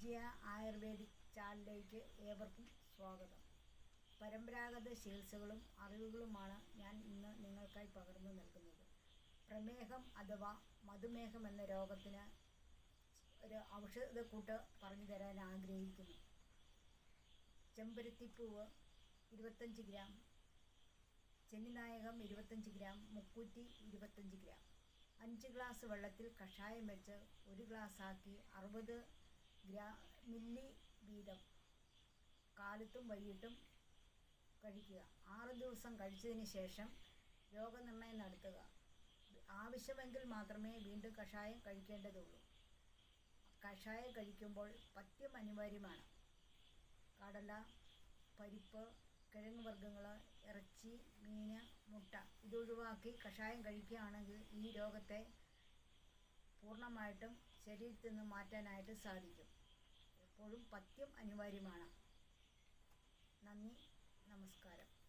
വിജയ ayurvedic ചാനലിലേക്ക് ഏവർക്കും സ്വാഗതം. പരമ്പരാഗത ചികിത്സകളും അറിവുകളുമാണ് ഞാൻ ഇന്ന് നിങ്ങൾക്കായി പകർന്നു നൽകുന്നത്. പ്രമേഹം അഥവാ മധുമേഹം എന്ന രോഗത്തിന് ഒരു ഔഷധക്കൂട്ട് പറഞ്ഞു തരാൻ ആഗ്രഹിക്കുന്നു. ചെമ്പരത്തിപ്പൂവ് ഇരുപത്തഞ്ച് ഗ്രാം ചെന്നിനായകം ഇരുപത്തഞ്ച് ഗ്രാം മുക്കൂറ്റി ഇരുപത്തഞ്ച് ഗ്രാം. അഞ്ച് ഗ്ലാസ് വെള്ളത്തിൽ കഷായം വെച്ച് ഒരു ഗ്ലാസ് ആക്കി അറുപത് ഗ്രാ മില്ലി വീതം കാലത്തും വൈകിട്ടും കഴിക്കുക. ആറ് ദിവസം കഴിച്ചതിന് ശേഷം രോഗനിർണയം നടത്തുക. ആവശ്യമെങ്കിൽ മാത്രമേ വീണ്ടും കഷായം കഴിക്കേണ്ടതുള്ളൂ. കഷായം കഴിക്കുമ്പോൾ പഥ്യം അനിവാര്യമാണ്. കടല പരിപ്പ് കിഴങ്ങ് വർഗങ്ങൾ ഇറച്ചി മീൻ മുട്ട ഇതൊഴിവാക്കി കഷായം കഴിക്കുകയാണെങ്കിൽ ഈ രോഗത്തെ പൂർണമായിട്ടും ശരീരത്തിൽ നിന്ന് മാറ്റാനായിട്ട് സാധിക്കും. എപ്പോഴും പഥ്യം അനിവാര്യമാണ്. നന്ദി നമസ്കാരം.